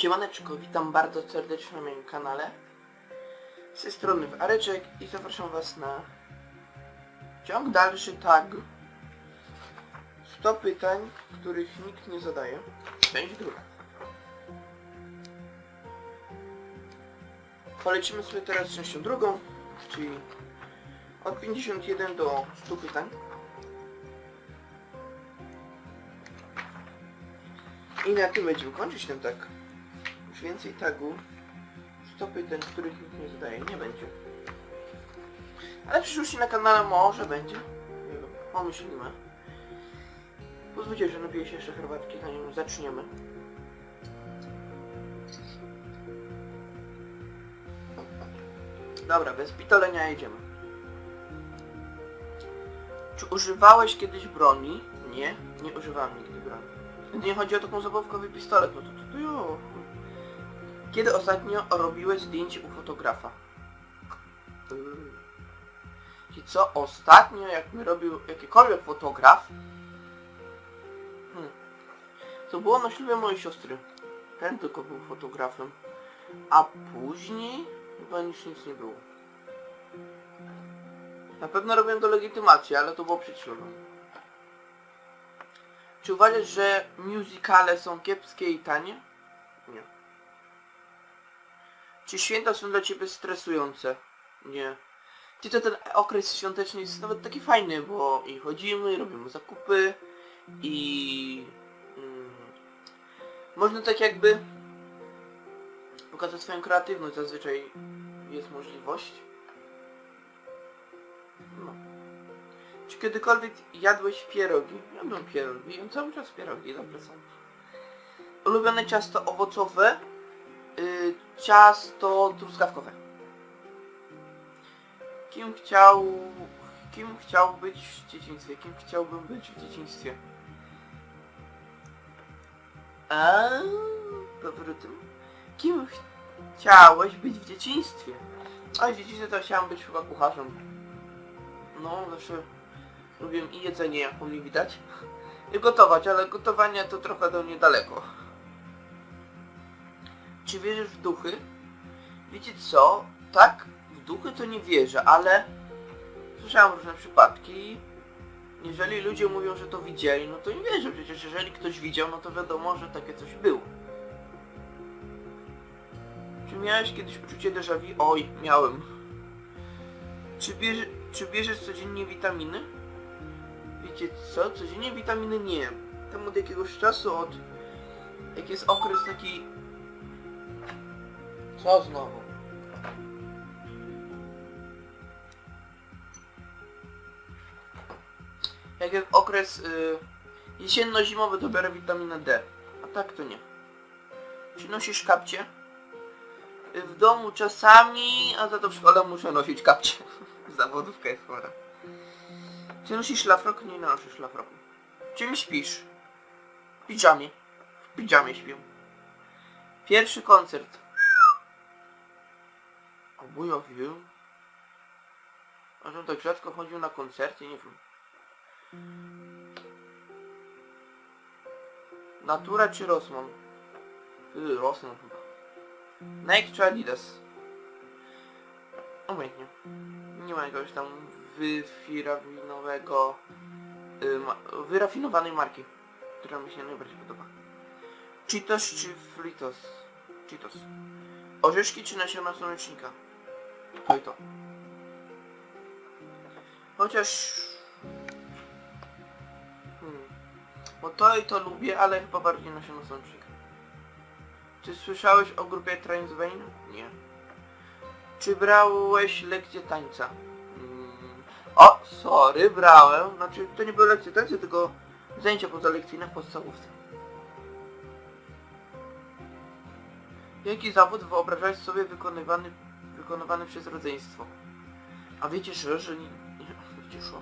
Siemaneczko, witam bardzo serdecznie na moim kanale. Z tej strony Areczek i zapraszam Was na ciąg dalszy tag 100 pytań, których nikt nie zadaje. Część druga. Polecimy sobie teraz częścią drugą, czyli od 51 do 100 pytań. I na tym będziemy kończyć ten tag. Już więcej tagu 100 pytań, których nikt nie zadaje, nie będzie. Ale w przyszłości na kanale może będzie. Nie wiem, pomyślimy. Pozwólcie, że napiję się jeszcze herbatki, zanim zaczniemy. Dobra, bez pitolenia jedziemy. Czy używałeś kiedyś broni? Nie, nie używałem nigdy broni. Nie chodzi o taką zabawkowy pistolet, no to, to, to jo. Kiedy ostatnio robiłeś zdjęcie u fotografa? Yy. I co ostatnio, jak mi robił jakikolwiek fotograf? Hmm. To było na ślubie mojej siostry. Ten tylko był fotografem. A później chyba nic, nic nie było. Na pewno robiłem do legitymacji, ale to było przed ślubem. Czy uważasz, że musicale są kiepskie i tanie? Nie. Czy święta są dla ciebie stresujące? Nie. To ten okres świąteczny jest nawet taki fajny, bo i chodzimy, robimy zakupy i mm, można tak jakby pokazać swoją kreatywność, zazwyczaj jest możliwość. No. Czy kiedykolwiek jadłeś pierogi? Jadłem pierogi, jem cały czas pierogi, dobre są. Ulubione ciasto owocowe, y, ciasto truskawkowe. Kim chciał... Kim chciał być w dzieciństwie? Kim chciałbym być w dzieciństwie? A powrotem. Kim ch- chciałeś być w dzieciństwie? A w dzieciństwie to chciałem być chyba kucharzem. No, zawsze lubiłem i jedzenie, jak po mnie widać, i gotować, ale gotowanie to trochę do mnie daleko. Czy wierzysz w duchy? Wiecie co? Tak, w duchy to nie wierzę, ale słyszałem różne przypadki. Jeżeli ludzie mówią, że to widzieli, no to nie wierzę. Przecież jeżeli ktoś widział, no to wiadomo, że takie coś było. Czy miałeś kiedyś uczucie déjà vu? Oj, miałem. Czy, bierze, czy bierzesz codziennie witaminy? Wiecie co? Codziennie witaminy nie. Tam od jakiegoś czasu, od... Jak jest okres taki... Co znowu? Jak okres y, jesienno-zimowy, to biorę witaminę D. A tak to nie. Czy nosisz kapcie? Y, W domu czasami, a za to w szkole muszę nosić kapcie. Zawodówka jest chora. Czy nosisz szlafrok? Nie noszę szlafroku. Czym śpisz? W piżamie. W piżamie śpię. Pierwszy koncert. O buja wiem. A że tak rzadko chodził na koncerty, nie wiem. Natura czy Rosman? Yy, Rosman chyba. Nike czy Adidas? Obojętnie. Nie ma jakiegoś tam wyrafinowego... Yy, wyrafinowanej marki, która mi się najbardziej podoba. Cheetos czy Fritos? Cheetos. Orzeszki czy nasiona słonecznika? To i to. Chociaż... Bo to i to lubię, ale chyba bardziej nasiona słonecznika. Czy słyszałeś o grupie Transvane? Nie. Czy brałeś lekcję tańca? Mm. O, sorry, brałem. Znaczy, to nie były lekcje tańca, tylko zajęcia pozalekcyjne w podstawówce. Jaki zawód wyobrażałeś sobie wykonywany, wykonywany przez rodzeństwo? A wiecie co, że nie... nie wiecie co?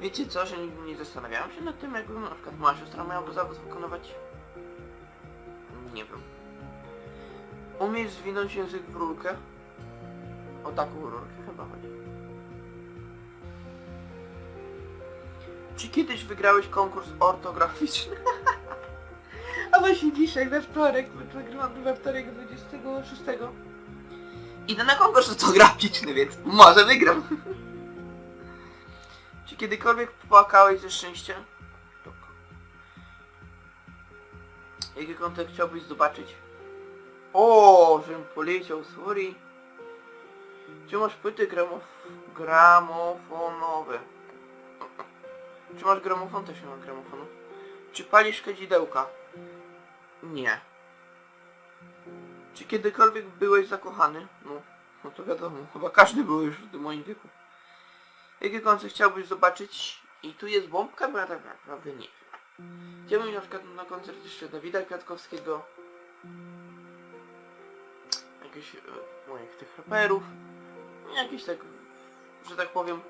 Wiecie co, że nigdy nie zastanawiałem się nad tym, jakby na przykład moja siostra miałaby zawód wykonywać? Nie wiem. Umiesz zwinąć język w rurkę? O taką rurkę chyba chodzi. Czy kiedyś wygrałeś konkurs ortograficzny? A właśnie dzisiaj, we wtorek, wygrałam we wtorek 26. Idę na konkurs ortograficzny, więc może wygram. Czy kiedykolwiek płakałeś ze szczęścia? Tak. Jaki kontekst chciałbyś zobaczyć? O, żebym poleciał, sorry. Czy masz płyty gramof gramofonowe? Czy masz gramofon? Też nie mam gramofonu. Czy palisz kadzidełka? Nie. Czy kiedykolwiek byłeś zakochany? No, no to wiadomo, chyba każdy był już w tym moim wieku. Jakie końce chciałbyś zobaczyć? I tu jest bombka, bo ja tak naprawdę nie wiem. Chciałbym na przykład na koncert jeszcze Dawida Kwiatkowskiego. Jakichś e, moich tych raperów. Jakiś tak, że tak powiem.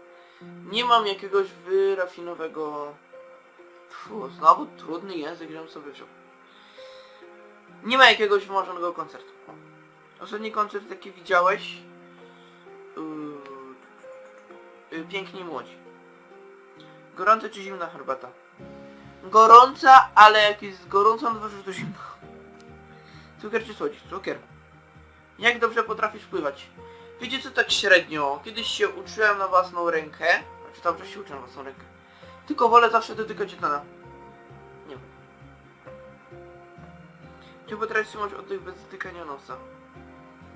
Nie mam jakiegoś wyrafinowego... Fu, znowu trudny język, żebym sobie wziął. Nie ma jakiegoś wymarzonego koncertu. Ostatni koncert jaki widziałeś? Piękni Młodzi. Gorąca czy zimna herbata? Gorąca, ale jak jest gorąca, no to to zimna. Cukier czy słodzik? Cukier. Jak dobrze potrafisz pływać? Wiecie co tak średnio? Kiedyś się uczyłem na własną rękę. Znaczy dobrze się uczę na własną rękę. Tylko wolę zawsze dotykać jetana. Nie wiem. Czy potrafisz trzymać oddech bez dotykania nosa?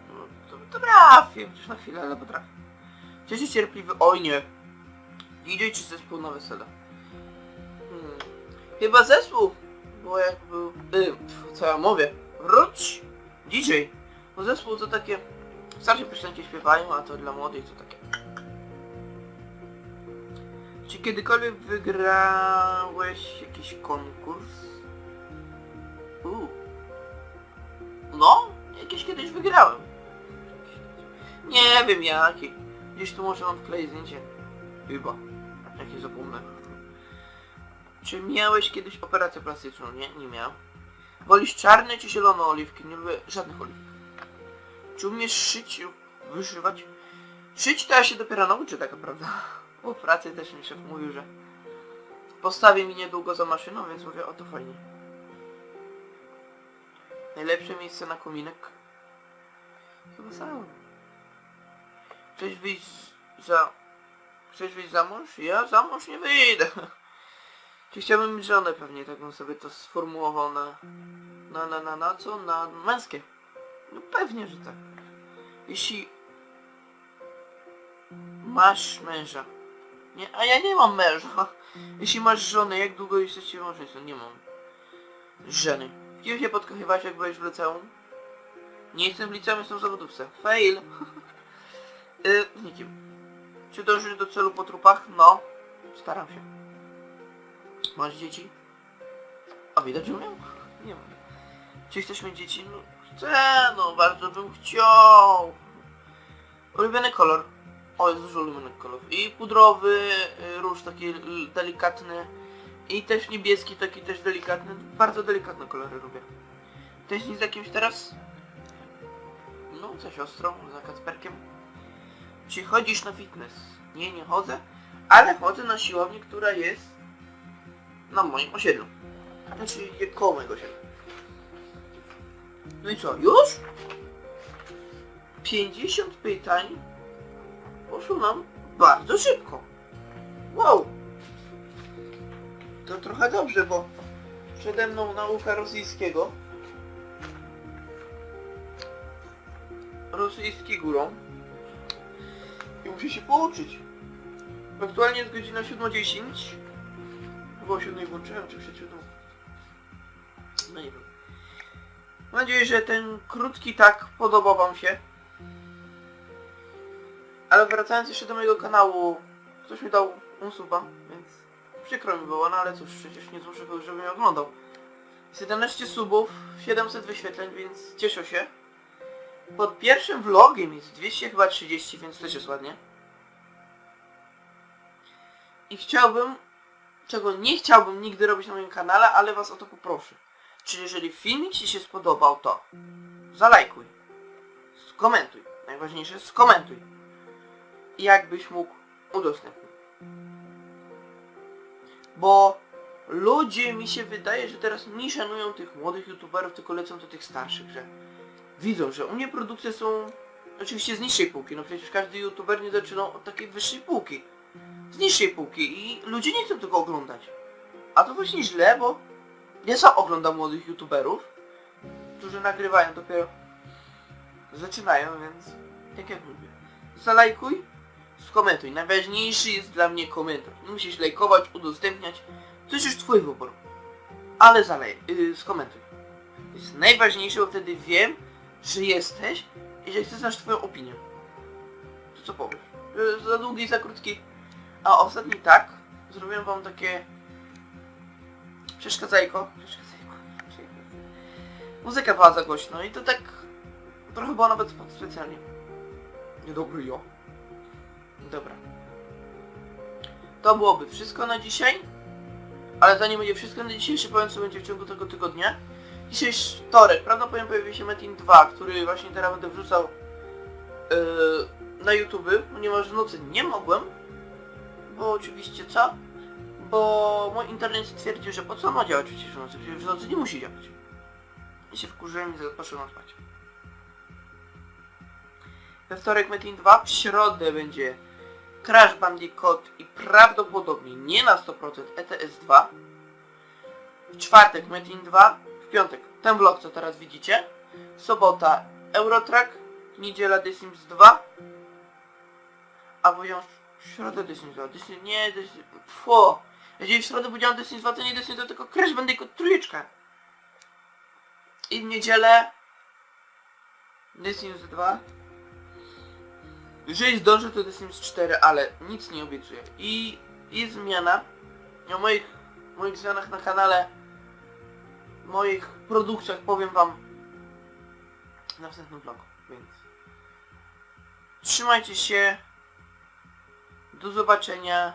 No, to potrafię, chociaż na chwilę, ale potrafię. Jesteś cierpliwy? Oj nie. DJ czy zespół na wesele? Hmm. Chyba zespół. Bo jak był... Y, co ja mówię? Wróć! DJ. Bo zespół to takie... Starsi piosenki śpiewają, a to dla młodych to takie... Czy kiedykolwiek wygrałeś jakiś konkurs? Uuu. No, jakieś kiedyś wygrałem. Nie wiem jaki. Gdzieś tu może mam wkleić zdjęcie. Chyba. Jakie zapomnę. Czy miałeś kiedyś operację plastyczną? Nie, nie miałem. Wolisz czarne czy zielone oliwki? Nie lubię żadnych oliwek. Czy umiesz szyć lub wyszywać? Szyć to ja się dopiero nauczę tak naprawdę. Po pracy też mi szef mówił, że postawi mi niedługo za maszyną, więc mówię, o to fajnie. Najlepsze miejsce na kominek? Chyba sam. Chcesz wyjść za... Chcesz wyjść za mąż? Ja za mąż nie wyjdę. Czy chciałbym mieć żonę pewnie, tak bym sobie to sformułował na... Na, na, na, na co? Na męskie. No pewnie, że tak. Jeśli... Masz męża. Nie, a ja nie mam męża. Jeśli masz żonę, jak długo jesteście małżeństwem? Nie mam. Żony. Kim się podkochiwać jak byłeś w liceum? Nie jestem w liceum, jestem w zawodówce. Fail. yy, nikim. Czy dążysz do celu po trupach? No. Staram się. Masz dzieci? A widać, że miał? Nie mam. Czy chcesz mieć dzieci? No chcę, no bardzo bym chciał. Ulubiony kolor. O, jest dużo ulubionych kolorów. I pudrowy, y, róż taki delikatny. I też niebieski, taki też delikatny. Bardzo delikatne kolory lubię. Tęsknisz z jakimś teraz? No, za siostrą, za Kacperkiem. Czy chodzisz na fitness? Nie, nie chodzę, ale chodzę na siłownię, która jest na moim osiedlu. Znaczy, koło mojego osiedla. No i co, już? 50 pytań poszło nam bardzo szybko. Wow! To trochę dobrze, bo przede mną nauka rosyjskiego. Rosyjski górą. Muszę się pouczyć. Aktualnie jest godzina 7.10. Chyba o 7.00 włączyłem, czy przed 7. No nie wiem. Mam nadzieję, że ten krótki tak podobał wam się. Ale wracając jeszcze do mojego kanału, ktoś mi dał unsuba, więc przykro mi było, no ale cóż, przecież nie zmuszę kogoś, żeby mnie oglądał. 17 subów, 700 wyświetleń, więc cieszę się. Pod pierwszym vlogiem jest 200 chyba 30, więc też jest ładnie. I chciałbym, czego nie chciałbym nigdy robić na moim kanale, ale was o to poproszę. Czyli jeżeli filmik Ci się spodobał, to zalajkuj, skomentuj. Najważniejsze, skomentuj. I jakbyś mógł udostępnić. Bo ludzie mi się wydaje, że teraz nie szanują tych młodych youtuberów, tylko lecą do tych starszych, że widzą, że u mnie produkcje są oczywiście z niższej półki, no przecież każdy youtuber nie zaczynał od takiej wyższej półki. Z niższej półki i ludzie nie chcą tego oglądać. A to właśnie źle, bo ja sam oglądam młodych youtuberów, którzy nagrywają dopiero zaczynają, więc tak jak mówię. Zalajkuj, skomentuj. Najważniejszy jest dla mnie komentarz. Nie musisz lajkować, udostępniać. To jest już twój wybór. Ale zalej, yy, skomentuj. To jest najważniejsze, bo wtedy wiem, że jesteś i że chcę znać twoją opinię. To co powiesz? Że za długi, za krótki. A ostatni tak, zrobiłem wam takie... Przeszkadzajko. Przeszkadzajko. Muzyka była za głośno i to tak... Trochę było nawet specjalnie. Niedobry jo. Dobra. To byłoby wszystko na dzisiaj. Ale zanim będzie wszystko na dzisiejszy, powiem co będzie w ciągu tego tygodnia. Dzisiaj wtorek, prawdopodobnie pojawi się Metin 2, który właśnie teraz będę wrzucał yy, na YouTube, ponieważ w nocy nie mogłem. Bo oczywiście co? Bo mój internet stwierdził, że po co ma działać przecież w nocy, przecież w nocy nie musi działać. I się wkurzyłem i poszedłem spać. We wtorek Metin 2, w środę będzie Crash Bandicoot i prawdopodobnie nie na 100% ETS 2. W czwartek Metin 2, w piątek ten vlog co teraz widzicie. Sobota Eurotrack, niedziela The Sims 2. A powiedziałem w środę Sims 2. The Sims, nie, Sims, fu. Jeżeli w środę The Sims 2 to nie Sims 2 tylko Crash Bandicoot trójeczka. I w niedzielę Sims 2. Jeżeli zdążę to Sims 4, ale nic nie obiecuję. I jest zmiana. O moich, moich zmianach na kanale, moich produkcjach powiem wam na następnym vlogu, więc trzymajcie się. Do zobaczenia.